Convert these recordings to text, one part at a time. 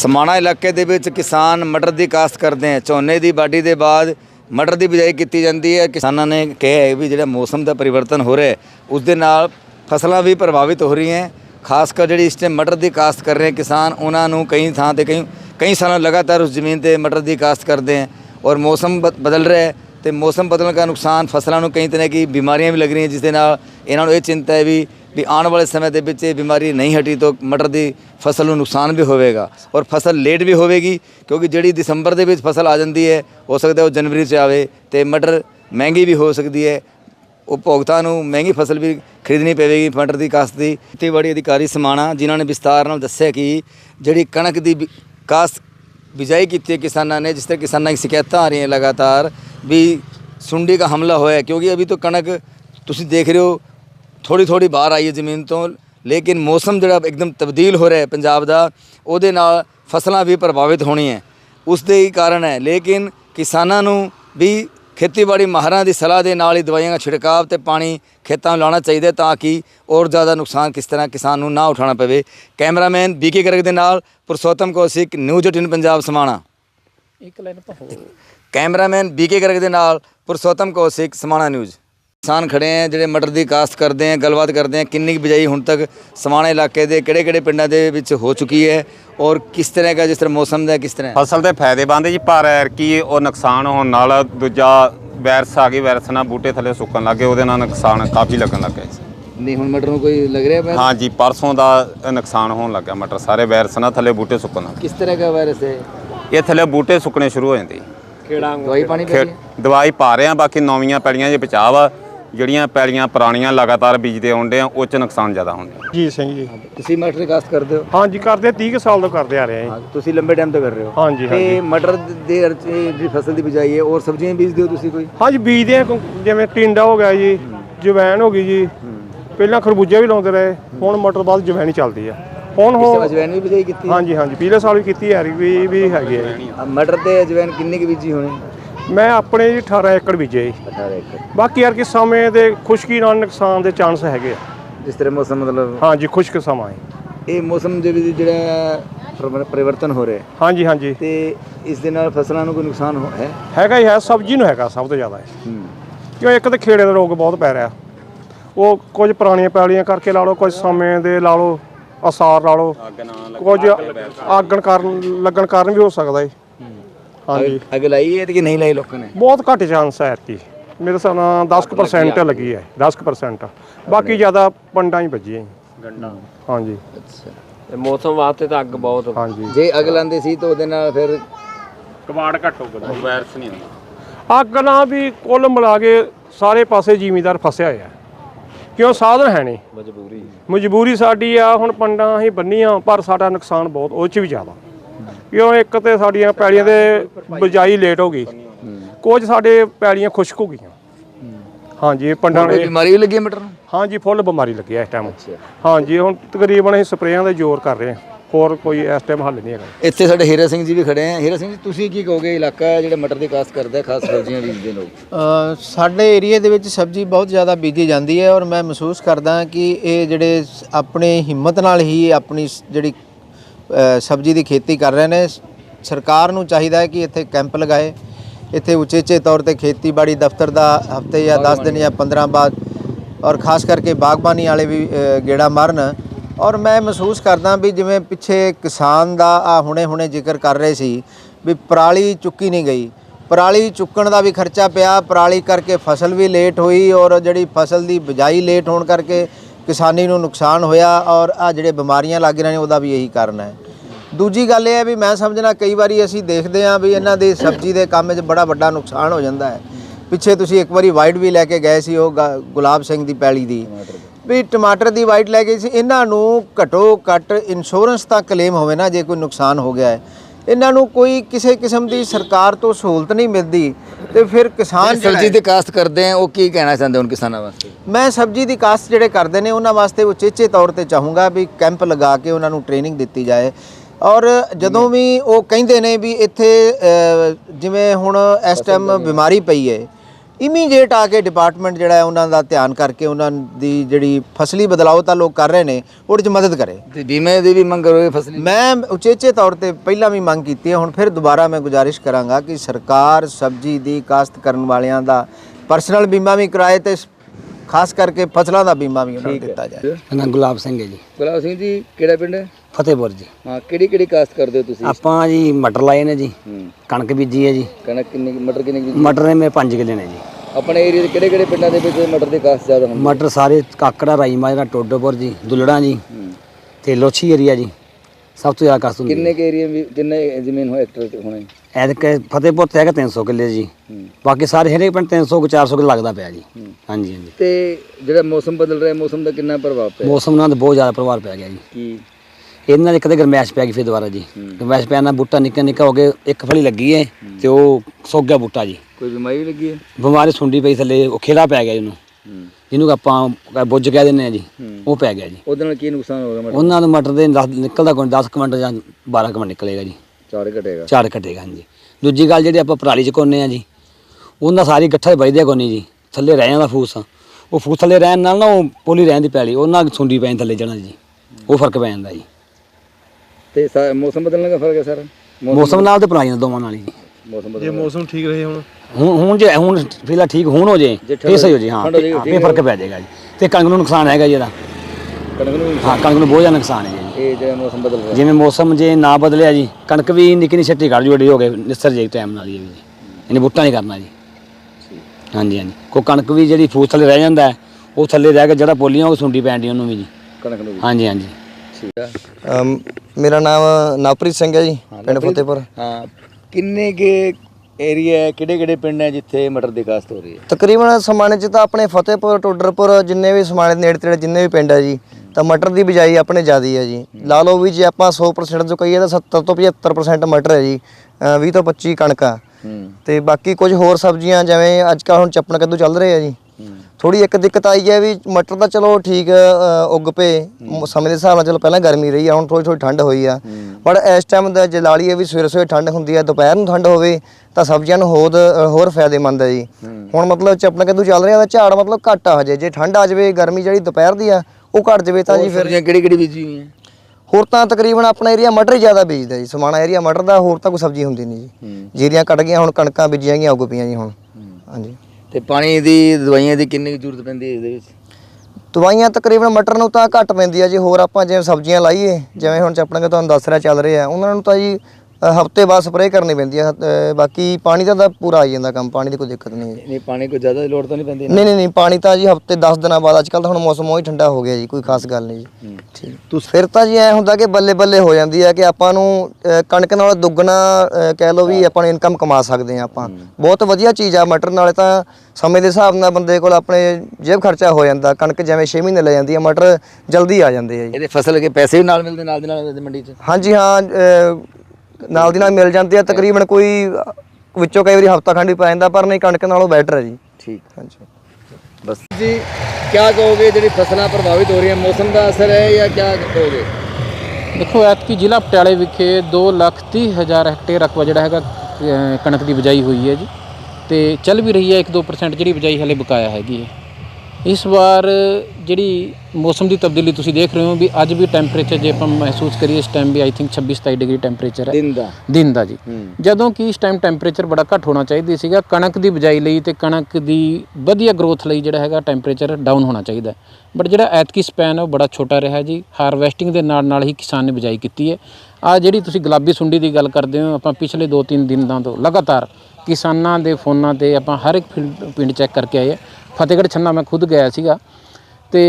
ਸਮਾਣਾ ਇਲਾਕੇ ਦੇ ਵਿੱਚ ਕਿਸਾਨ ਮਟਰ ਦੀ ਕਾਸ਼ਤ ਕਰਦੇ ਹੈ ਝੋਨੇ ਦੀ ਬਾਡੀ ਦੇ ਬਾਅਦ ਮਟਰ ਦੀ ਬਿਜਾਈ ਕੀਤੀ ਜਾਂਦੀ ਹੈ। ਕਿਸਾਨਾਂ ਨੇ ਕਿਹਾ ਹੈ ਵੀ ਜਿਹੜਾ ਮੌਸਮ ਦਾ ਪਰਿਵਰਤਨ ਹੋ ਰਿਹਾ ਉਸ ਦੇ ਨਾਲ ਫਸਲਾਂ ਵੀ ਪ੍ਰਭਾਵਿਤ ਹੋ ਰਹੀਆਂ ਖਾਸ ਕਰ ਜਿਹੜੀ ਇਸ ਟਾਈਮ ਮਟਰ ਦੀ ਕਾਸ਼ਤ ਕਰ ਰਹੇ ਕਿਸਾਨ ਉਹਨਾਂ ਨੂੰ ਕਈ ਥਾਂ ਤੇ ਕਈ ਕਈ ਸਾਲਾਂ ਲਗਾਤਾਰ ਉਸ ਜ਼ਮੀਨ ਤੇ ਮਟਰ ਦੀ ਕਾਸ਼ਤ ਕਰਦੇ ਹੈ ਔਰ ਮੌਸਮ ਬ- ਬਦਲ ਰਿਹਾ ਹੈ ਤੇ ਮੌਸਮ ਬਦਲਣ ਦਾ ਨੁਕਸਾਨ ਫਸਲਾਂ ਨੂੰ ਕਈ ਤਰ੍ਹਾਂ ਦੀ ਬਿਮਾਰੀਆਂ ਵੀ ਲੱਗ ਰਹੀਆਂ, ਜਿਸ ਦੇ ਨਾਲ ਇਹਨਾਂ ਨੂੰ ਇਹ ਚਿੰਤਾ ਹੈ ਵੀ ਵੀ ਆਉਣ ਵਾਲੇ ਸਮੇਂ ਦੇ ਵਿੱਚ ਇਹ ਬਿਮਾਰੀ ਨਹੀਂ ਹਟੀ ਤਾਂ ਮਟਰ ਦੀ ਫਸਲ ਨੂੰ ਨੁਕਸਾਨ ਵੀ ਹੋਵੇਗਾ ਔਰ ਫਸਲ ਲੇਟ ਵੀ ਹੋਵੇਗੀ ਕਿਉਂਕਿ ਜਿਹੜੀ ਦਸੰਬਰ ਦੇ ਵਿੱਚ ਫਸਲ ਆ ਜਾਂਦੀ ਹੈ, ਹੋ ਸਕਦਾ ਉਹ ਜਨਵਰੀ 'ਚ ਆਵੇ ਤੇ ਮਟਰ ਮਹਿੰਗੀ ਵੀ ਹੋ ਸਕਦੀ ਹੈ। ਉਪਭੋਗਤਾ ਨੂੰ ਮਹਿੰਗੀ ਫਸਲ ਵੀ ਖਰੀਦਣੀ ਪਵੇਗੀ ਮਟਰ ਦੀ ਕਾਸ਼ਤ ਦੀ। ਖੇਤੀਬਾੜੀ ਅਧਿਕਾਰੀ ਸਮਾਣਾ ਜਿਨ੍ਹਾਂ ਨੇ ਵਿਸਤਾਰ ਨਾਲ ਦੱਸਿਆ ਕਿ ਜਿਹੜੀ ਕਣਕ ਦੀ ਬਿ- ਕਾਸ਼ਤ ਬਿਜਾਈ ਕੀਤੀ ਹੈ ਕਿਸਾਨਾਂ ਨੇ, ਜਿਸ ਤਰ੍ਹਾਂ ਕਿਸਾਨਾਂ ਦੀ ਸ਼ਿਕਾਇਤਾਂ ਆ ਰਹੀਆਂ ਲਗਾਤਾਰ, ਵੀ ਸੁੰਡੀ ਦਾ ਹਮਲਾ ਹੋਇਆ ਕਿਉਂਕਿ ਅਭੀ ਤੋਂ ਕਣਕ ਤੁਸੀਂ ਦੇਖ ਰਹੇ ਹੋ ਥੋੜੀ ਥੋੜੀ ਬਾਹਰ ਆਈ ਹੈ ਜ਼ਮੀਨ ਤੋਂ ਲੇਕਿਨ ਮੌਸਮ ਜਿਹੜਾ ਇੱਕਦਮ ਤਬਦੀਲ ਹੋ ਰਿਹਾ ਹੈ ਪੰਜਾਬ ਦਾ ਉਹਦੇ ਨਾਲ ਫਸਲਾਂ ਵੀ ਪ੍ਰਭਾਵਿਤ ਹੋਣੀਆਂ ਉਸ ਦੇ ਹੀ ਕਾਰਨ ਹੈ। ਲੇਕਿਨ ਕਿਸਾਨਾਂ ਨੂੰ ਵੀ ਖੇਤੀਬਾੜੀ ਮਾਹਰਾਂ ਦੀ ਸਲਾਹ ਦੇ ਨਾਲ ਹੀ ਦਵਾਈਆਂ ਦਾ ਛਿੜਕਾਅ ਤੇ ਪਾਣੀ ਖੇਤਾਂ ਨੂੰ ਲਾਉਣਾ ਚਾਹੀਦਾ ਹੈ ਤਾਂ ਕਿ ਹੋਰ ਜ਼ਿਆਦਾ ਨੁਕਸਾਨ ਕਿਸ ਤਰ੍ਹਾਂ ਕਿਸਾਨ ਨੂੰ ਨਾ ਉਠਾਉਣਾ ਪਵੇ। ਕੈਮਰਾਮੈਨ ਬੀਕੇ ਗਰਗ ਦੇ ਨਾਲ ਪੁਰਸ਼ੋਤਮ ਕੌਸ਼ਿਕ ਨਿਊਜ਼ 18 ਪੰਜਾਬ ਸਮਾਣਾ। ਇੱਕ ਲਾਈਨ ਪਾ ਕੈਮਰਾਮੈਨ ਬੀਕੇ ਗਰਗ ਦੇ ਨਾਲ ਪੁਰਸ਼ੋਤਮ ਕੌਸ਼ਿਕ ਸਮਾਣਾ ਨਿਊਜ਼। ਕਿਸਾਨ ਖੜੇ ਹੈ ਜਿਹੜੇ ਮਟਰ ਦੀ ਕਾਸ਼ਤ ਕਰਦੇ ਹੈ ਗੱਲਬਾਤ ਕਰਦੇ ਹੈ ਕਿੰਨੀ ਕੁ ਬਿਜਾਈ ਹੁਣ ਤੱਕ ਸਮਾਣਾ ਇਲਾਕੇ ਦੇ ਕਿਹੜੇ ਕਿਹੜੇ ਪਿੰਡਾਂ ਦੇ ਵਿੱਚ ਹੋ ਚੁੱਕੀ ਹੈ ਔਰ ਕਿਸ ਤਰ੍ਹਾਂ ਦਾ ਜਿਸ ਤਰ੍ਹਾਂ ਮੌਸਮ ਦਾ ਕਿਸ ਤਰ੍ਹਾਂ? ਫਸਲ ਦੇ ਫਾਇਦੇਮੰਦ ਜੀ ਪਰ ਐਰਕੀ ਉਹ ਨੁਕਸਾਨ ਹੋਣ ਨਾਲ ਦੂਜਾ ਵਾਇਰਸ ਆ ਗਈ ਵਾਇਰਸ ਨਾਲ ਬੂਟੇ ਥੱਲੇ ਸੁੱਕਣ ਲੱਗੇ ਉਹਦੇ ਨਾਲ ਨੁਕਸਾਨ ਕਾਫੀ ਲੱਗਣ ਲੱਗਾ ਜੀ ਨਹੀਂ ਹੁਣ ਮਟਰ ਨੂੰ ਕੋਈ ਲੱਗ ਰਿਹਾ ਹੈ ਹਾਂ ਜੀ ਪਰਸੋਂ ਦਾ ਨੁਕਸਾਨ ਹੋਣ ਲੱਗਾ ਮਟਰ ਸਾਰੇ ਵਾਇਰਸ ਨਾਲ ਥੱਲੇ ਬੂਟੇ ਸੁੱਕਣ ਲੱਗੇ ਕਿਸ ਤਰ੍ਹਾਂ ਦਾ ਵਾਇਰਸ ਹੈ ਇਹ ਥੱਲੇ ਬੂਟੇ ਸੁੱਕਣੇ ਸ਼ੁਰੂ ਹੋ ਜਾਂਦੇ ਜੀ। ਕਿਹੜਾ ਦਵਾਈ ਪਾਣੀ? ਦਵਾਈ ਪਾ ਰਹੇ ਆ ਬਾਕੀ ਨਵੀਆਂ ਪੈਲੀਆਂ 'ਚ ਬਚਾਅ ਵਾ ਜਿਹੜੀਆਂ ਪੈਲੀਆਂ ਪੁਰਾਣੀਆਂ ਲਗਾਤਾਰ ਬੀਜਦੇ ਆਉਂਦੇ ਆ ਉਹ 'ਚ ਨੁਕਸਾਨ ਜ਼ਿਆਦਾ ਹੁੰਦਾ ਜੀ ਸਿੰਘ ਜੀ। ਤੁਸੀਂ ਮਟਰ ਦੀ ਕਾਸ਼ਤ ਕਰਦੇ ਹੋ? ਹਾਂਜੀ ਕਰਦੇ 30 ਕੁ ਸਾਲ ਤੋਂ ਕਰਦੇ ਆ ਰਹੇ ਹਾਂ ਹਾਂ, ਤੁਸੀਂ ਲੰਬੇ ਟਾਈਮ ਤੋਂ ਕਰ ਰਹੇ ਹੋ? ਹਾਂਜੀ, ਤੇ ਹਾਂਜੀ। ਮਟਰ ਦੇ ਇਹ ਜਿਹੜੀ ਫਸਲ ਦੀ ਬਿਜਾਈ ਹੈ ਔਰ ਸਬਜ਼ੀਆਂ ਵੀ ਬੀਜਦੇ ਹੋ ਤੁਸੀਂ ਕੋਈ? ਹਾਂਜੀ ਬੀਜਦੇ ਆ ਜਿਵੇਂ ਟਿੰਡਾ ਹੋ ਗਿਆ ਜੀ ਜਵੈਣ ਹੋ ਗਈ ਜੀ। ਪਹਿਲਾਂ ਖਰਬੂਜਾ ਵੀ ਲਾਉਂਦੇ ਰਹੇ ਹੁਣ ਮਟਰ ਬਾਅਦ ਜਵੈਣ ਹੀ ਚੱਲਦੀ ਆ। ਹੁਣ ਹੋ ਅਜਵਾਇਨ ਵੀ ਬਿਜਾਈ ਕੀਤੀ ਹੈ? ਹਾਂਜੀ ਹਾਂਜੀ ਪਿਛਲੇ ਸਾਲ ਵੀ ਕੀਤੀ ਹੈ ਵੀ ਵੀ ਹੈਗੀ ਹੈ ਜੀ। ਮਟਰ ਤੇ ਅਜਵਾਇਨ ਕਿੰਨੀ ਕੁ ਬੀਜੀ ਹੋਣੀ? ਮੈਂ ਆਪਣੇ ਜੀ 18 ਏਕੜ ਬੀਜੇ ਜੀ। 18 ਏਕੜ। ਬਾਕੀ ਯਾਰ ਕਿ ਸਮੇਂ ਦੇ ਖੁਸ਼ਕੀ ਨਾਲ ਨੁਕਸਾਨ ਦੇ ਚਾਂਸ ਹੈਗੇ ਆ। ਜਿਸ ਤਰ੍ਹਾਂ ਮੌਸਮ ਮਤਲਬ ਹਾਂਜੀ ਖੁਸ਼ਕ ਸਮਾਂ ਹੈ। ਇਹ ਮੌਸਮ ਦੇ ਵਿੱਚ ਜਿਹੜਾ ਪਰਿਵਰ- ਪਰਿਵਰਤਨ ਹੋ ਰਿਹਾ ਹੈ। ਹਾਂਜੀ ਹਾਂਜੀ। ਤੇ ਇਸ ਦੇ ਨਾਲ ਫਸਲਾਂ ਨੂੰ ਕੋਈ ਨੁਕਸਾਨ ਹੋ- ਹੈ? ਹੈਗਾ ਹੀ ਹੈ ਸਬਜ਼ੀ ਨੂੰ ਹੈਗਾ ਸਭ ਤੋਂ ਜ਼ਿਆਦਾ ਹੈ ਹੂੰ। ਕਿਉਂ ਇੱਕ ਤਾਂ ਖੇੜੇ ਦਾ ਰੋਗ ਬਹੁਤ ਪੈ ਰਿਹਾ। ਉਹ ਕੁਝ ਪੁਰਾਣੀਆਂ ਪੈਲੀਆਂ ਕਰਕੇ ਲਾ ਲਓ ਕੁਝ ਸਮੇਂ ਦੇ ਲਾ ਲਓ ਅਸਾਰ ਲਾ ਲਓ। ਕੁਝ ਆਗਣ ਕਾਰਨ ਲੱਗਣ ਕਾਰਨ ਵੀ ਹੋ ਸਕਦਾ ਹੈ। ਹਾਂਜੀ। ਅੱਗ ਲਾਈ ਹੈ ਤੇ ਕਿ ਨਹੀਂ ਲਾਈ ਲੋਕਾਂ ਨੇ? ਬਹੁਤ ਘੱਟ ਚਾਂਸ ਹੈ ਕਿ ਮੇਰੇ ਹਿਸਾਬ ਨਾਲ 10% ਲੱਗੀ ਹੈ 10% ਬਾਕੀ ਜ਼ਿਆਦਾ ਪੰਡਾਂ ਹੀ ਵੱਜੀ ਹੈ ਗੰਡਾ। ਹਾਂਜੀ। ਅੱਛਾ। ਤੇ ਮੌਸਮ ਵਾਸਤੇ ਤਾਂ ਅੱਗ ਬਹੁਤ ਹਾਂਜੀ। ਜੇ ਅੱਗ ਲਾਉਂਦੇ ਸੀ ਤਾਂ ਉਹਦੇ ਨਾਲ ਫਿਰ ਕਬਾੜ ਘੱਟ ਹੋਊਗਾ ਵਾਇਰਸ ਨਹੀਂ ਹੁੰਦਾ ਅੱਗ ਨਾਲ ਵੀ ਕੁੱਲ ਮਿਲਾ ਕੇ ਸਾਰੇ ਪਾਸੇ ਜ਼ਿਮੀਦਾਰ ਫਸਿਆ ਹੋਇਆ। ਕਿਉਂ? ਸਾਧਨ ਹੈ ਨਹੀਂ। ਮਜਬੂਰੀ। ਮਜਬੂਰੀ ਸਾਡੀ ਆ ਹੁਣ ਪੰਡਾਂ ਹੀ ਬੰਨੀਆਂ ਪਰ ਸਾਡਾ ਨੁਕਸਾਨ ਬਹੁਤ ਉਹ ਚ ਵੀ ਜ਼ਿਆਦਾ। ਕਿਉਂ ਇੱਕ ਤੇ ਸਾਡੀਆਂ ਪੈਲੀਆਂ ਦੇ ਬਜਾਈ ਲੇਟ ਹੋ ਗਈ। ਕੁਝ ਸਾਡੇ ਪੈਲੀਆਂ ਖੁਸ਼ਕ ਹੋ ਗਈਆਂ। ਹਾਂਜੀ ਇਹ ਪੰਡਾਂ ਨੇ ਬਿਮਾਰੀ ਵੀ ਲੱਗੀ ਮਟਰ ਨੂੰ? ਹਾਂਜੀ ਫੁੱਲ ਬਿਮਾਰੀ ਲੱਗੀ ਇਸ ਟਾਈਮ ਹਾਂਜੀ ਹੁਣ ਤਕਰੀਬਨ ਅਸੀਂ ਸਪਰੇਆਂ ਦਾ ਜ਼ੋਰ ਕਰ ਰਹੇ ਹਾਂ। ਹੋਰ ਕੋਈ ਇਸ ਟਾਈਮ ਹੱਲ ਨਹੀਂ ਹੈਗਾ। ਇੱਥੇ ਸਾਡੇ ਹੀਰਾ ਸਿੰਘ ਜੀ ਵੀ ਖੜੇ ਆ। ਹੀਰਾ ਸਿੰਘ ਜੀ ਤੁਸੀਂ ਕੀ ਕਹੋਗੇ ਇਲਾਕਾ ਹੈ ਜਿਹੜਾ ਮਟਰ ਦੀ ਕਾਸ਼ਤ ਕਰਦਾ ਹੈ, ਖਾਸ ਸਬਜ਼ੀਆਂ ਬੀਜਦੇ ਲੋਕ? ਸਾਡੇ ਏਰੀਆ ਦੇ ਵਿੱਚ ਸਬਜ਼ੀ ਬਹੁਤ ਜ਼ਿਆਦਾ ਬੀਜੀ ਜਾਂਦੀ ਹੈ ਔਰ ਮੈਂ ਮਹਿਸੂਸ ਕਰਦਾ ਕਿ ਇਹ ਜਿਹੜੇ ਆਪਣੇ ਹਿੰਮਤ ਨਾਲ ਹੀ ਆਪਣੀ ਜਿਹੜੀ ਸਬਜ਼ੀ ਦੀ ਖੇਤੀ ਕਰ ਰਹੇ ਨੇ। ਸਰਕਾਰ ਨੂੰ ਚਾਹੀਦਾ ਹੈ ਕਿ ਇੱਥੇ ਕੈਂਪ ਲਗਾਏ। ਇੱਥੇ ਉਚੇਚੇ ਤੌਰ ਤੇ ਖੇਤੀਬਾੜੀ ਦਫ਼ਤਰ ਦਾ ਹਫ਼ਤੇ ਜਾਂ 10 ਦਿਨ ਜਾਂ 15 ਬਾਅਦ, ਔਰ ਖਾਸ ਕਰਕੇ ਬਾਗਬਾਨੀ ਵਾਲੇ ਵੀ ਗੇੜਾ ਮਾਰਨ। ਔਰ ਮੈਂ ਮਹਿਸੂਸ ਕਰਦਾ ਵੀ ਜਿਵੇਂ ਪਿੱਛੇ ਕਿਸਾਨ ਦਾ ਆ ਹੁਣੇ ਹੁਣੇ ਜ਼ਿਕਰ ਕਰ ਰਹੇ ਸੀ ਵੀ ਪਰਾਲੀ ਚੁੱਕੀ ਨਹੀਂ ਗਈ। ਪਰਾਲੀ ਚੁੱਕਣ ਦਾ ਵੀ ਖਰਚਾ ਪਿਆ, ਪਰਾਲੀ ਕਰਕੇ ਫਸਲ ਵੀ ਲੇਟ ਹੋਈ ਔਰ ਜਿਹੜੀ ਫਸਲ ਦੀ ਬਿਜਾਈ ਲੇਟ ਹੋਣ ਕਰਕੇ ਕਿਸਾਨੀ ਨੂੰ ਨੁਕਸਾਨ ਹੋਇਆ ਔਰ ਆ ਜਿਹੜੇ ਬਿਮਾਰੀਆਂ ਲੱਗ ਰਹੀਆਂ ਨੇ ਉਹਦਾ ਵੀ ਇਹੀ ਕਾਰਨ ਹੈ। ਦੂਜੀ ਗੱਲ ਇਹ ਹੈ ਵੀ ਮੈਂ ਸਮਝਣਾ ਕਈ ਵਾਰੀ ਅਸੀਂ ਦੇਖਦੇ ਹਾਂ ਵੀ ਇਹਨਾਂ ਦੇ ਸਬਜ਼ੀ ਦੇ ਕੰਮ 'ਚ ਬੜਾ ਵੱਡਾ ਨੁਕਸਾਨ ਹੋ ਜਾਂਦਾ ਹੈ। ਪਿੱਛੇ ਤੁਸੀਂ ਇੱਕ ਵਾਰੀ ਵਾਈਟ ਵੀ ਲੈ ਕੇ ਗਏ ਸੀ ਉਹ ਗ- ਗੁਲਾਬ ਸਿੰਘ ਦੀ ਪੈਲੀ ਦੀ। ਵੀ ਟਮਾਟਰ ਦੀ ਵਾਈਟ ਲੈ ਗਈ ਸੀ, ਇਹਨਾਂ ਨੂੰ ਘਟੋ ਘੱਟ ਇੰਸ਼ੋਰੈਂਸ ਤਾਂ ਕਲੇਮ ਹੋਵੇ ਨਾ, ਜੇ ਕੋਈ ਨੁਕਸਾਨ ਹੋ ਗਿਆ ਹੈ। ਇਹਨਾਂ ਨੂੰ ਕੋਈ ਕਿਸੇ ਕਿਸਮ ਦੀ ਸਰਕਾਰ ਤੋਂ ਸਹੂਲਤ ਨਹੀਂ ਮਿਲਦੀ ਤੇ ਫਿਰ ਕਿਸਾਨ ਜਿਹੜਾ ਸਬਜ਼ੀ ਦੀ ਕਾਸ਼ਤ ਕਰਦੇ ਆ ਉਹ ਕੀ ਕਹਿਣਾ ਚਾਹੁੰਦੇ ਹੁਣ ਕਿਸਾਨਾਂ ਵਾਸਤੇ? ਮੈਂ ਸਬਜ਼ੀ ਦੀ ਕਾਸ਼ਤ ਜਿਹੜੇ ਕਰਦੇ ਨੇ ਉਹਨਾਂ ਵਾਸਤੇ ਉਚੇਚੇ ਤੌਰ ਤੇ ਚਾਹੂੰਗਾ ਵੀ ਕੈਂਪ ਲਗਾ ਕੇ ਉਹਨਾਂ ਨੂੰ ਟ੍ਰੇਨਿੰਗ ਦਿੱਤੀ ਜਾਏ। ਔਰ ਜਦੋਂ ਵੀ ਉਹ ਕਹਿੰਦੇ ਨੇ ਵੀ ਇੱਥੇ ਜਿਵੇਂ ਹੁਣ ਇਸ ਟਾਈਮ ਬਿਮਾਰੀ ਪਈ ਹੈ ਇਮੀਡੀਏਟ ਆ ਕੇ ਡਿਪਾਰਟਮੈਂਟ ਜਿਹੜਾ ਹੈ ਉਹਨਾਂ ਦਾ ਧਿਆਨ ਕਰਕੇ ਉਹਨਾਂ ਦੀ ਜਿਹੜੀ ਫਸਲੀ ਬਦਲਾਅ ਤਾਂ ਲੋਕ ਕਰ ਰਹੇ ਨੇ ਉਹਦੇ 'ਚ ਮਦਦ ਕਰੇ। ਤੇ ਬੀਮੇ ਦੀ ਵੀ ਮੰਗ ਕਰੋਗੇ ਫਸਲੀ ਮੈਂ ਉਚੇਚੇ ਤੌਰ ਤੇ ਪਹਿਲਾਂ ਵੀ ਮੰਗ ਕੀਤੀ ਹੈ ਹੁਣ ਫਿਰ ਦੁਬਾਰਾ ਮੈਂ ਗੁਜ਼ਾਰਿਸ਼ ਕਰਾਂਗਾ ਕਿ ਸਰਕਾਰ ਸਬਜ਼ੀ ਦੀ ਕਾਸ਼ਤ ਕਰਨ ਵਾਲਿਆਂ ਦਾ ਪਰਸਨਲ ਬੀਮਾ ਵੀ ਕਰਾਏ ਤੇ ਖਾਸ ਕਰਕੇ ਫਸਲਾਂ ਦਾ ਬੀਮਾ ਵੀ ਉਹਨਾਂ ਨੂੰ ਦਿੱਤਾ ਜਾਏ। ਨਾ ਗੁਲਾਬ ਸਿੰਘ ਹੈ ਜੀ। ਗੁਲਾਬ ਸਿੰਘ ਜੀ ਕਿਹੜਾ ਪਿੰਡ ਹੈ? ਫਤਿਹਪੁਰ ਜੀ। ਹਾਂ ਕਿਹੜੀ ਕਿਹੜੀ ਕਾਸਤ ਕਰਦੇ ਹੋ ਤੁਸੀਂ? ਆਪਾਂ ਜੀ ਮਟਰ ਲਾਏ ਨੇ ਜੀ। ਹੂੰ। ਕਣਕ ਬੀਜੀ ਹੈ ਜੀ। ਕਣਕ ਕਿੰਨੀ ਮਟਰ ਕਿੰਨੀ ਬੀਜੀ? ਮਟਰ ਨੇ ਮੇ 5 ਕਿੱਲੇ ਨੇ ਜੀ। ਆਪਣੇ ਏਰੀਆ ਦੇ ਕਿਹੜੇ ਕਿਹੜੇ ਪਿੰਡਾਂ ਦੇ ਵਿੱਚ ਮਟਰ ਦੀ ਕਾਸਤ ਜ਼ਿਆਦਾ ਹੁੰਦੀ ਮਟਰ ਸਾਰੇ ਕਾਕੜਾ ਰਾਈ ਮਾਜਰਾ ਟੋਡੋਪੁਰ ਜੀ ਦੁਲੜਾ ਜੀ ਹੂੰ। ਤੇ ਲੋਛੀ ਏਰੀਆ ਜੀ। ਸਭ ਤੋਂ ਜ਼ਿਆਦਾ ਕਾਸਤ ਹੁੰਦੀ ਕਿੰਨੇ ਕੇ ਏਰੀਆ ਵੀ ਕਿੰਨੇ ਜ਼ਮੀਨ ਹੋ ਹੈਕਟਰ ਤੇ ਹੋਣੇ? ਐਤਕ ਫਤਿਹਪੁਰ ਤੇ ਹੈਗਾ 300 ਕਿੱਲੇ ਜੀ। ਹੂੰ। ਬਾਕੀ ਸਾਰੇ ਹਰੇਕ ਪਿੰਡ 300 ਕੁ 400 ਕਿੱਲੇ ਲੱਗਦਾ ਪਿਆ ਜੀ। ਹਾਂਜੀ ਹਾਂਜੀ। ਤੇ ਜਿਹੜਾ ਮੌਸਮ ਬਦਲ ਰਿਹਾ ਮੌਸਮ ਦਾ ਕਿੰਨਾ ਪ੍ਰਭਾਵ ਪਿਆ? ਮੌਸਮ ਨਾਲ ਬਹੁਤ ਜ਼ਿਆਦਾ ਪ੍ਰਭਾਵ ਪੈ ਗਿਆ ਜੀ। ਕੀ? ਇਹਨਾਂ ਨਾਲ ਕਦੇ ਗਰਮੈਸ਼ ਪੈ ਗਈ ਫਿਰ ਦੁਬਾਰਾ ਜੀ। ਗਰਮੈਸ਼ ਪੈਣ ਨਾਲ ਬੂਟਾ ਨਿੱਕਾ ਨਿੱਕਾ ਹੋ ਕੇ ਇੱਕ ਫਲੀ ਲੱਗੀ ਹੈ। ਤੇ ਉਹ ਸੁੱਕ ਗਿਆ ਬੂਟਾ ਜੀ। ਕੋਈ ਬਿਮਾਰੀ ਵੀ ਲੱਗੀ ਹੈ ਬਿਮਾਰੀ ਸੁੰਡੀ ਪਈ ਥੱਲੇ ਉਹ ਖੇੜਾ ਪੈ ਗਿਆ ਇਹਨੂੰ ਹੂੰ। ਜਿਹਨੂੰ ਆਪਾਂ ਬੁੱਝ ਕਹਿ ਦਿੰਦੇ ਆ ਜੀ ਉਹ ਪੈ ਗਿਆ ਜੀ। ਉਹਦੇ ਨਾਲ ਕੀ ਨੁਕਸਾਨ ਹੋਗਾ ਮਟਰ? ਉਹਨਾਂ ਨੂੰ ਮਟਰ ਦੇ ਨਿਕਲਦਾ ਕੋਈ 10 ਕੁਇੰਟਲ ਜਾਂ 12 ਕੁਇੰਟਲ ਨਿਕਲੇਗਾ ਜੀ। ਚਾਰ ਘਟੇਗਾ। ਚਾਰ ਘਟੇਗਾ ਹਾਂਜੀ। ਦੂਜੀ ਗੱਲ ਜਿਹੜੀ ਆਪਾਂ ਪਰਾਲੀ ਚ ਕੋਨੇ ਆ ਜੀ ਉਹਨਾਂ ਸਾਰੀ ਗੱਠਾ ਵੱਜਦੇ ਕੋਨੀ ਜੀ। ਥੱਲੇ ਰਹਿ ਜਾਂਦਾ ਫੂਸ ਉਹ ਫੂਸ ਥੱਲੇ ਰਹਿਣ ਨਾਲ ਨਾ ਉਹ ਪੋਲੀ ਰਹਿਣ ਦੀ ਪੈਲੀ ਉਹਨਾਂ ਸੁੰਡੀ ਪੈਣ ਥੱਲੇ ਜਾਣਾ ਜੀ। ਉਹ ਫ਼ਰਕ ਪੈ ਜਾਂਦਾ ਜੀ। ਤੇ ਸਾ- ਮੌਸਮ ਬਦਲਣ ਦਾ ਫ਼ਰਕ ਹੈ ਸਰ? ਮੌਸਮ ਨਾਲ ਤੇ ਪਰਾਲੀਆਂ ਦੋਵਾਂ ਨਾਲ ਹੀ ਜੀ। ਮੌਸਮ ਬਦਲ ਹੁਣ? ਹੁਣ ਜੇ ਹੁਣ ਫਿਲਹਾਲ ਠੀਕ ਹੁਣ ਹੋ ਜੇ ਫੇਰ ਸਹੀ ਹੋ ਜੇ ਹਾਂ ਠੰਡ ਹੋ ਜਾਏਗੀ, ਫੇਰ ਫ਼ਰਕ ਪੈ ਜਾਏਗਾ ਜੀ। ਤੇ ਕਣਕ ਨੂੰ ਨੁਕਸਾਨ ਹੈਗਾ ਜੀ ਇਹਦਾ। ਕਣਕ ਨੂੰ ਹਾਂ ਕਣਕ ਨੂੰ ਬਹੁਤ ਜ਼ਿਆਦਾ ਨੁਕਸਾਨ ਹੈ ਜੀ। ਇਹ ਜਿਹੜਾ ਮੌਸਮ ਬਦਲ ਰਿਹਾ। ਜਿਵੇਂ ਮੌਸਮ ਜੇ ਨਾ ਬਦਲਿਆ ਜੀ ਕਣਕ ਵੀ ਨਿੱਕੀ ਨਿੱਕੀ ਛੱਟੀ ਕੱਢ ਜੋੜੀ ਹੋ ਗਏ ਨਿਸਰ ਜੇ ਟਾਈਮ ਨਾਲ ਹੀ ਜੀ। ਇਹਨੇ ਬੂਟਾ ਨਹੀਂ ਕਰਨਾ ਜੀ। ਹਾਂਜੀ ਹਾਂਜੀ। ਕੋ ਕਣਕ ਵੀ ਜਿਹੜੀ ਫੂਸ ਥੱਲੇ ਰਹਿ ਜਾਂਦਾ ਹੈ, ਉਹ ਥੱਲੇ ਰਹਿ ਕੇ ਜਿਹੜਾ ਪੋਲੀਆਂ ਉਹ ਸੁੰਡੀ ਪੈਂਦੀ ਉਹਨੂੰ ਵੀ ਜੀ। ਕਣਕ ਨੂੰ ਵੀ। ਹਾਂਜੀ ਹਾਂਜੀ। ਠੀਕ ਹੈ ਅਮ ਮੇਰਾ ਨਾਮ ਨਵਪ੍ਰੀਤ ਸਿੰਘ ਹੈ ਜੀ ਪਿੰਡ ਫਤਿਹਪੁਰ। ਹਾਂ ਕਿੰਨੇ ਕੇ ਏਰੀਆ ਕਿਹੜੇ ਕਿਹੜੇ ਪਿੰਡ ਹੈ ਜਿੱਥੇ ਮਟਰ ਦੀ ਕਾਸ਼ਤ ਹੋ ਰਹੀ ਹੈ? ਤਕਰੀਬਨ ਸਮਾਣੇ ਚ ਤਾਂ ਆਪਣੇ ਫਤਿਹਪੁਰ ਟੋਡਰਪੁਰ ਜਿੰਨੇ ਵੀ ਸਮਾਣੇ ਦੇ ਨੇੜੇ ਤੇੜੇ ਜਿੰਨੇ ਵੀ ਪਿੰਡ ਹੈ ਜੀ ਤਾਂ ਮਟਰ ਦੀ ਬਿਜਾਈ ਆਪਣੇ ਜ਼ਿਆਦੀ ਹੈ ਜੀ। ਲਾ ਲਓ ਵੀ ਜੇ ਆਪਾਂ 100% ਜੋ ਕਹੀਏ ਤਾਂ 70 ਤੋਂ 75% ਮਟਰ ਹੈ ਜੀ। ਅ, 20 ਤੋਂ 25 ਕਣਕ ਆ। ਹੂੰ। ਤੇ ਬਾਕੀ ਕੁਝ ਹੋਰ ਸਬਜ਼ੀਆਂ ਜਿਵੇਂ ਅੱਜ ਕੱਲ੍ਹ ਹੁਣ ਚੱਪਣ ਕੱਦੂ ਚੱਲ ਰਹੇ ਆ ਜੀ। ਥੋੜੀ ਇੱਕ ਦਿੱਕਤ ਆਈ ਹੈ ਵੀ ਮਟਰ ਤਾਂ ਚਲੋ ਠੀਕ ਉੱਗ ਪਏ। ਸਮੇਂ ਦੇ ਹਿਸਾਬ ਨਾਲ ਚਲੋ ਪਹਿਲਾਂ ਗਰਮੀ ਰਹੀ ਆ ਹੁਣ ਥੋੜੀ ਥੋੜੀ ਠੰਡ ਹੋਈ ਆ। ਪਰ ਇਸ ਟਾਈਮ ਦਾ ਜੇ ਲਾ ਲਈਏ ਵੀ ਸਵੇਰੇ ਸਵੇਰੇ ਠੰਡ ਹੁੰਦੀ ਆ ਦੁਪਹਿਰ ਨੂੰ ਠੰਡ ਹੋਵੇ ਤਾਂ ਸਬਜ਼ੀਆਂ ਨੂੰ ਹੋਰ ਹੋਰ ਫਾਇਦੇਮੰਦ ਹੈ ਜੀ। ਹੁਣ ਮਤਲਬ ਚੱਪਣ ਕੱਦੂ ਚੱਲ ਰਿਹਾ ਤਾਂ ਝਾੜ ਮਤਲਬ ਘੱਟ ਆ ਹਜੇ। ਜੇ ਠੰਡ ਆ ਜਾਵੇ ਗਰਮੀ ਜਿਹੜੀ ਦੁਪਹਿਰ ਦੀ ਆ ਉਹ ਘਟ ਜਾਵੇ ਤਾਂ ਜੀ ਫਿਰ ਸਬਜ਼ੀਆਂ ਕਿਹੜੀ ਕਿਹੜੀ ਬੀਜੀ ਹੋਈਆਂ? ਹੋਰ ਤਾਂ ਤਕਰੀਬਨ ਆਪਣਾ ਏਰੀਆ ਮਟਰ ਹੀ ਜ਼ਿਆਦਾ ਬੀਜਦਾ ਜੀ। ਸਮਾਣਾ ਏਰੀਆ ਮਟਰ ਦਾ ਹੋਰ ਤਾਂ ਕੋਈ ਸਬਜ਼ੀ ਹੁੰਦੀ ਨਹੀਂ ਜੀ। ਜੀਰੀਆਂ ਕੱਟ ਗਈਆਂ ਹੁਣ ਕਣਕਾਂ ਬੀਜੀਆਂ ਗਈਆਂ ਉੱਗ ਪਈਆਂ ਜੀ ਹੁਣ। ਹਾਂਜੀ। ਤੇ ਪਾਣੀ ਦੀ ਦਵਾਈਆਂ ਦੀ ਕਿੰਨੀ ਜ਼ਰੂਰਤ ਪੈਂਦੀ ਹੈ ਇਹਦੇ ਵਿੱਚ? ਦਵਾਈਆਂ ਤਕਰੀਬਨ ਮਟਰ ਨੂੰ ਤਾਂ ਘੱਟ ਪੈਂਦੀ ਆ ਜੀ। ਹੋਰ ਆਪਾਂ ਜਿਵੇਂ ਸਬਜ਼ੀਆਂ ਲਾਈਏ ਜਿਵੇਂ ਹੁਣ ਚੱਪਣਗੇ ਤੁਹਾਨੂੰ ਦੱਸ ਰਿਹਾ ਚੱਲ ਰਿਹਾ ਉਹਨਾਂ ਨੂੰ ਤਾਂ ਜੀ ਹਫ਼ਤੇ ਬਾਅਦ ਸਪਰੇਅ ਕਰਨੀ ਪੈਂਦੀ ਆ ਅ, ਬਾਕੀ ਪਾਣੀ ਦਾ ਤਾਂ ਪੂਰਾ ਆ ਜਾਂਦਾ ਕੰਮ ਪਾਣੀ ਦੀ ਕੋਈ ਦਿੱਕਤ ਨਹੀਂ ਹੈ ਨਹੀਂ ਪਾਣੀ ਕੋਈ ਜ਼ਿਆਦਾ ਲੋੜ ਤਾਂ ਨਹੀਂ ਪੈਂਦੀ ਨਹੀਂ ਨਹੀਂ ਨਹੀਂ ਪਾਣੀ ਤਾਂ ਜੀ ਹਫ਼ਤੇ 10 ਦਿਨਾਂ ਬਾਅਦ ਅੱਜਕੱਲ ਤਾਂ ਹੁਣ ਮੌਸਮ ਉਹੀ ਠੰਡਾ ਹੋ ਗਿਆ ਜੀ ਕੋਈ ਖਾਸ ਗੱਲ ਨਹੀਂ ਜੀ। ਠੀਕ। ਤੁਸੀਂ ਫਿਰ ਤਾਂ ਜੀ ਐ ਹੁੰਦਾ ਕਿ ਬੱਲੇ ਬੱਲੇ ਹੋ ਜਾਂਦੀ ਹੈ ਕਿ ਆਪਾਂ ਨੂੰ ਅ, ਕਣਕ ਨਾਲ ਦੁੱਗਣਾ ਅ, ਕਹਿ ਲਓ ਵੀ ਆਪਾਂ ਇਨਕਮ ਕਮਾ ਸਕਦੇ ਆ ਆਪਾਂ। ਬਹੁਤ ਵਧੀਆ ਚੀਜ਼ ਆ ਮਟਰ ਨਾਲੇ ਤਾਂ ਸਮੇਂ ਦੇ ਹਿਸਾਬ ਨਾਲ ਬੰਦੇ ਕੋਲ ਆਪਣੇ ਜੇਬ ਖਰਚਾ ਹੋ ਜਾਂਦਾ ਕਣਕ ਜਿਵੇਂ 6 ਮਹੀਨੇ ਲੈ ਜਾਂਦੀ ਆ ਮਟਰ ਜਲਦੀ ਆ ਜਾਂਦੇ ਆ ਜੀ। ਇਹਦੇ ਫਸਲ ਕੇ ਪੈਸੇ ਵੀ ਨਾਲ ਮਿਲਦੇ ਨਾਲ ਦੇ ਨਾਲ ਇਹਦੇ ਮੰਡੀ 'ਚ? ਹਾਂਜੀ ਹਾਂ ਅ, ਨਾਲ ਦੀ ਨਾਲ ਮਿਲ ਜਾਂਦੇ ਆ ਤਕਰੀਬਨ ਕੋਈ ਵਿੱਚੋਂ ਕਈ ਵਾਰੀ ਹਫਤਾ ਖੰਡ ਵੀ ਪੈ ਜਾਂਦਾ ਪਰ ਨਹੀਂ ਕਣਕ ਨਾਲੋਂ ਬੈਟਰ ਹੈ ਜੀ। ਠੀਕ। ਹਾਂਜੀ। ਬਸ। ਜੀ ਕੀ ਕਹੋਗੇ ਜਿਹੜੀ ਫਸਲਾਂ ਪ੍ਰਭਾਵਿਤ ਹੋ ਰਹੀਆਂ ਮੌਸਮ ਦਾ ਅਸਰ ਹੈ ਜਾਂ ਕੀ ਕਹੋਗੇ? ਦੇਖੋ ਐਤਕੀ ਜ਼ਿਲ੍ਹਾ ਪਟਿਆਲੇ ਵਿਖੇ 2 ਲੱਖ 30 ਹਜ਼ਾਰ ਹੈਕਟੇਅਰ ਰਕਬਾ ਜਿਹੜਾ ਹੈਗਾ ਕਣਕ ਦੀ ਬਿਜਾਈ ਹੋਈ ਹੈ ਜੀ। ਤੇ ਚੱਲ ਵੀ ਰਹੀ ਹੈ 1-2% ਜਿਹੜੀ ਬਿਜਾਈ ਹਲੇ ਬਕਾਇਆ ਹੈਗੀ ਹੈ। ਇਸ ਵਾਰ ਜਿਹੜੀ ਮੌਸਮ ਦੀ ਤਬਦੀਲੀ ਤੁਸੀਂ ਦੇਖ ਰਹੇ ਹੋ ਵੀ ਅੱਜ ਵੀ ਟੈਂਪਰੇਚਰ ਜੇ ਆਪਾਂ ਮਹਿਸੂਸ ਕਰੀਏ ਇਸ ਟਾਈਮ ਵੀ ਆਈ ਥਿੰਕ 26-27 ਡਿਗਰੀ ਟੈਂਪਰੇਚਰ ਹੈ। ਦਿਨ ਦਾ। ਦਿਨ ਦਾ ਜੀ। ਜਦੋਂ ਕਿ ਇਸ ਟਾਈਮ ਟੈਂਪਰੇਚਰ ਬੜਾ ਘੱਟ ਹੋਣਾ ਚਾਹੀਦਾ ਸੀਗਾ ਕਣਕ ਦੀ ਬਿਜਾਈ ਲਈ ਤੇ ਕਣਕ ਦੀ ਵਧੀਆ ਗਰੋਥ ਲਈ ਜਿਹੜਾ ਹੈਗਾ ਟੈਂਪਰੇਚਰ ਡਾਊਨ ਹੋਣਾ ਚਾਹੀਦਾ ਬਟ ਜਿਹੜਾ ਐਤਕੀ ਸਪੈਨ ਉਹ ਬੜਾ ਛੋਟਾ ਰਿਹਾ ਜੀ। ਹਾਰਵੈਸਟਿੰਗ ਦੇ ਨਾਲ ਨਾਲ ਹੀ ਕਿਸਾਨ ਨੇ ਬਿਜਾਈ ਕੀਤੀ ਹੈ। ਆ ਜਿਹੜੀ ਤੁਸੀਂ ਗੁਲਾਬੀ ਸੁੰਡੀ ਦੀ ਗੱਲ ਕਰਦੇ ਹੋ ਆਪਾਂ ਪਿਛਲੇ 2-3 ਦਿਨਾਂ ਤੋਂ ਲਗਾਤਾਰ ਕਿਸਾਨਾਂ ਦੇ ਫੋਨਾਂ ਤੇ ਆਪਾਂ ਹਰ ਇੱਕ ਪਿੰਡ- ਪਿੰਡ ਚੈੱਕ ਕਰਕੇ ਆਏ ਆ ਫਤਿਹਗੜ੍ਹ ਛੰਨਾ ਮੈਂ ਖੁਦ ਗਿਆ ਸੀਗਾ ਤੇ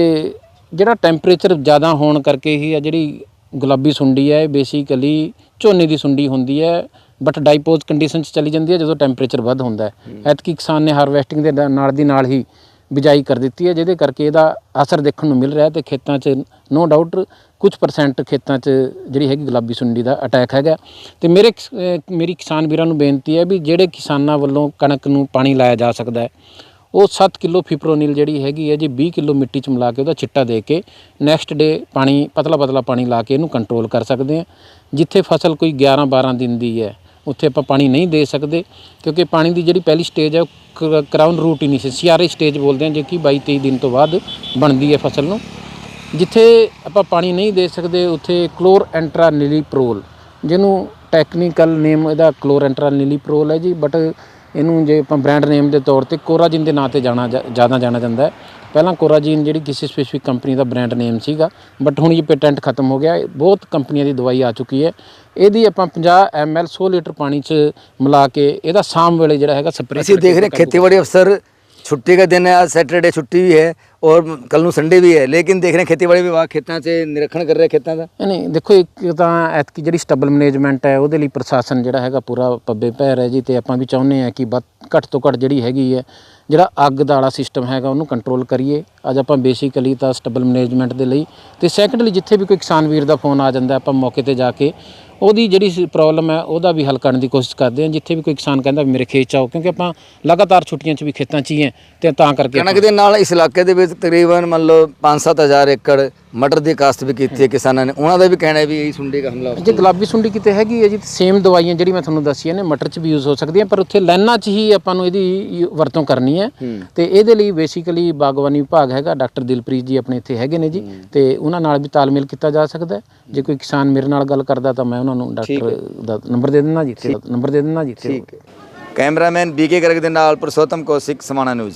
ਜਿਹੜਾ ਟੈਂਪਰੇਚਰ ਜ਼ਿਆਦਾ ਹੋਣ ਕਰਕੇ ਹੀ ਆ ਜਿਹੜੀ ਗੁਲਾਬੀ ਸੁੰਡੀ ਹੈ ਇਹ ਬੇਸਿਕਲੀ ਝੋਨੇ ਦੀ ਸੁੰਡੀ ਹੁੰਦੀ ਹੈ ਬਟ ਡਾਈਪੋਜ਼ ਕੰਡੀਸ਼ਨ 'ਚ ਚਲੀ ਜਾਂਦੀ ਹੈ ਜਦੋਂ ਟੈਂਪਰੇਚਰ ਵੱਧ ਹੁੰਦਾ ਹੈ। ਐਤਕੀ ਕਿਸਾਨ ਨੇ ਹਾਰਵੈਸਟਿੰਗ ਦੇ ਨਾਲ ਦੀ ਨਾਲ ਹੀ ਬਿਜਾਈ ਕਰ ਦਿੱਤੀ ਹੈ ਜਿਹਦੇ ਕਰਕੇ ਇਹਦਾ ਅਸਰ ਦੇਖਣ ਨੂੰ ਮਿਲ ਰਿਹਾ ਤੇ ਖੇਤਾਂ 'ਚ ਨੋ ਡਾਊਟ ਕੁਝ ਪਰਸੈਂਟ ਖੇਤਾਂ 'ਚ ਜਿਹੜੀ ਹੈਗੀ ਗੁਲਾਬੀ ਸੁੰਡੀ ਦਾ ਅਟੈਕ ਹੈਗਾ। ਤੇ ਮੇਰੇ ਮੇਰੀ ਕਿਸਾਨ ਵੀਰਾਂ ਨੂੰ ਬੇਨਤੀ ਹੈ ਵੀ ਜਿਹੜੇ ਕਿਸਾਨਾਂ ਵੱਲੋਂ ਕਣਕ ਨੂੰ ਪਾਣੀ ਲਾਇਆ ਜਾ ਸਕਦਾ ਹੈ ਉਹ 7 ਕਿਲੋ ਫਿਪਰੋਨਿਲ ਜਿਹੜੀ ਹੈਗੀ ਹੈ ਜੀ 20 ਕਿਲੋ ਮਿੱਟੀ 'ਚ ਮਿਲਾ ਕੇ ਉਹਦਾ ਚਿੱਟਾ ਦੇ ਕੇ ਨੈਕਸਟ ਡੇ ਪਾਣੀ ਪਤਲਾ ਪਤਲਾ ਪਾਣੀ ਲਾ ਕੇ ਇਹਨੂੰ ਕੰਟਰੋਲ ਕਰ ਸਕਦੇ ਆ ਜਿੱਥੇ ਫਸਲ ਕੋਈ 11 12 ਦਿਨ ਦੀ ਹੈ, ਉੱਥੇ ਆਪਾਂ ਪਾਣੀ ਨਹੀਂ ਦੇ ਸਕਦੇ, ਕਿਉਂਕਿ ਪਾਣੀ ਦੀ ਜਿਹੜੀ ਪਹਿਲੀ ਸਟੇਜ ਹੈ, ਉਹ crown root initiation CRA stage ਬੋਲਦੇ ਹਾਂ, ਜੇ ਕਿ 22 23 ਦਿਨ ਤੋਂ ਬਾਅਦ ਬਣਦੀ ਹੈ ਫਸਲ ਨੂੰ। ਜਿੱਥੇ ਆਪਾਂ ਪਾਣੀ ਨਹੀਂ ਦੇ ਸਕਦੇ, ਉੱਥੇ ਕਲੋਰ ਐਂਟਰਾ ਨੀਲੀਪ੍ਰੋਲ ਜਿਹਨੂੰ ਟੈਕਨੀਕਲ ਨੇਮ ਇਹਦਾ ਕਲੋਰ ਐਂਟਰਾ ਨੀਲੀਪ੍ਰੋਲ ਹੈ ਜੀ ਬਟ ਇਹਨੂੰ ਜੇ ਆਪਾਂ ਬ੍ਰਾਂਡ ਨੇਮ ਦੇ ਤੌਰ ਤੇ ਕੋਰਾਜਿਨ ਦੇ ਨਾਂ ਤੇ ਜਾਣਾ ਜ਼ਿਆਦਾ ਜਾਣਾ ਜਾਂਦਾ ਹੈ। ਪਹਿਲਾਂ ਕੋਰਾਜਿਨ ਜਿਹੜੀ ਕਿਸੇ ਸਪੈਸੀਫਿਕ ਕੰਪਨੀ ਦਾ ਬ੍ਰਾਂਡ ਨੇਮ ਸੀਗਾ ਬਟ ਹੁਣ ਇਹ ਪੇਟੈਂਟ ਖਤਮ ਹੋ ਗਿਆ ਬਹੁਤ ਕੰਪਨੀਆਂ ਦੀ ਦਵਾਈ ਆ ਚੁੱਕੀ ਹੈ। ਇਹਦੀ ਆਪਾਂ 50 ml 100 ਲੀਟਰ ਪਾਣੀ 'ਚ ਮਿਲਾ ਕੇ ਇਹਦਾ ਸ਼ਾਮ ਵੇਲੇ ਜਿਹੜਾ ਹੈਗਾ ਸਪਰੇਅ ਅਸੀਂ ਦੇਖ ਰਹੇ ਖੇਤੀਬਾੜੀ ਅਫਸਰ छुट्टी का दिन है आज सैटरडे छुट्टी भी है और कल ਨੂੰ संडे भी है लेकिन देख रहे हैं खेतीबाड़ी विभाग ਖੇਤਾਂ 'ਚ ਨਿਰੀਖਣ ਕਰ ਰਿਹਾ ਖੇਤਾਂ ਦਾ ਨਹੀਂ ਦੇਖੋ ਇੱਕ ਤਾਂ ਐਤਕੀ ਜਿਹੜੀ ਸਟੇਬਲ ਮੈਨੇਜਮੈਂਟ ਹੈ ਉਹਦੇ ਲਈ ਪ੍ਰਸ਼ਾਸਨ ਜਿਹੜਾ ਹੈਗਾ ਪੂਰਾ ਪੱਬੇ ਪੈਰ ਹੈ ਜੀ ਤੇ ਆਪਾਂ ਵੀ ਚਾਹੁੰਦੇ ਆ ਕਿ ਵੱਧ ਘੱਟ ਤੋਂ ਘੱਟ ਜਿਹੜੀ ਹੈਗੀ ਹੈ ਜਿਹੜਾ ਅੱਗ ਦਾ ਵਾਲਾ ਸਿਸਟਮ ਹੈਗਾ ਉਹਨੂੰ ਕੰਟਰੋਲ ਕਰੀਏ ਅੱਜ ਆਪਾਂ ਬੇਸਿਕਲੀ ਤਾਂ ਸਟੇਬਲ ਮੈਨੇਜਮੈਂਟ ਦੇ ਲਈ ਤੇ ਸੈਕੰਡਲੀ ਜਿੱਥੇ ਵੀ ਕੋਈ ਕਿਸਾਨ ਵੀਰ ਦਾ ਫੋਨ ਆ ਜਾਂਦਾ ਆਪਾਂ ਮੌਕੇ ਤੇ ਜਾ ਕੇ ਉਹਦੀ ਜਿਹੜੀ ਪ੍ਰੋਬਲਮ ਹੈ ਉਹਦਾ ਵੀ ਹੱਲ ਕਰਨ ਦੀ ਕੋਸ਼ਿਸ਼ ਕਰਦੇ ਹਾਂ। ਜਿੱਥੇ ਵੀ ਕੋਈ ਕਿਸਾਨ ਕਹਿੰਦਾ ਵੀ ਮੇਰੇ ਖੇਤ ਚ ਆਓ ਕਿਉਂਕਿ ਆਪਾਂ ਲਗਾਤਾਰ ਛੁੱਟੀਆਂ 'ਚ ਵੀ ਖੇਤਾਂ 'ਚ ਹੀ ਹੈ ਤੇ ਤਾਂ ਕਰਕੇ ਕਣਕ ਦੇ ਨਾਲ ਇਸ ਇਲਾਕੇ ਦੇ ਵਿੱਚ ਤਕਰੀਬਨ ਮੰਨ ਲਓ 5-7000 ਏਕੜ ਮਟਰ ਦੀ ਕਾਸ਼ਤ ਵੀ ਕੀਤੀ ਹੈ ਕਿਸਾਨਾਂ ਨੇ। ਉਹਨਾਂ ਦਾ ਵੀ ਕਹਿਣਾ ਹੈ ਵੀ ਇਹੀ ਸੁੰਡੀ ਦਾ ਹਮਲਾ ਜੇ ਗੁਲਾਬੀ ਸੁੰਡੀ ਕਿਤੇ ਹੈਗੀ ਹੈ ਜੀ ਸੇਮ ਦਵਾਈਆਂ ਜਿਹੜੀ ਮੈਂ ਤੁਹਾਨੂੰ ਦੱਸੀਆਂ ਨੇ ਮਟਰ 'ਚ ਵੀ ਯੂਜ਼ ਹੋ ਸਕਦੀਆਂ ਪਰ ਉੱਥੇ ਲਾਈਨਾਂ 'ਚ ਹੀ ਆਪਾਂ ਨੂੰ ਇਹਦੀ ਵਰਤੋਂ ਕਰਨੀ ਹੈ। ਤੇ ਇਹਦੇ ਲਈ ਬੇਸਿਕਲੀ ਬਾਗਬਾਨੀ ਵਿਭਾਗ ਹੈਗਾ ਡਾਕਟਰ ਦਿਲਪ੍ਰੀਤ ਜੀ ਆਪਣੇ ਇੱਥੇ ਹੈਗੇ ਨੇ ਜੀ। ਤੇ ਉਹਨਾਂ ਨਾਲ ਵੀ ਤਾਲਮੇਲ ਕੀਤਾ ਜਾ ਸਕਦਾ ਹੈ। ਜੇ ਕੋਈ ਕਿਸਾਨ ਮੇਰੇ ਨਾਲ ਗੱਲ ਕਰਦਾ ਤਾਂ ਮੈਂ ਉਹਨਾਂ ਨੂੰ ਡਾਕਟਰ ਦਾ ਨੰਬਰ ਦੇ ਦਿੰਦਾ ਜੀ ਨੰਬਰ ਦੇ ਦਿੰਦਾ ਜੀ ਠੀਕ ਕੈਮਰਾਮੈਨ ਬੀਕੇ ਗਰਗ ਦੇ ਨਾਲ ਪੁਰਸ਼ੋਤਮ ਕੌਸ਼ਿਕ ਸਮਾਣਾ ਨਿਊਜ਼।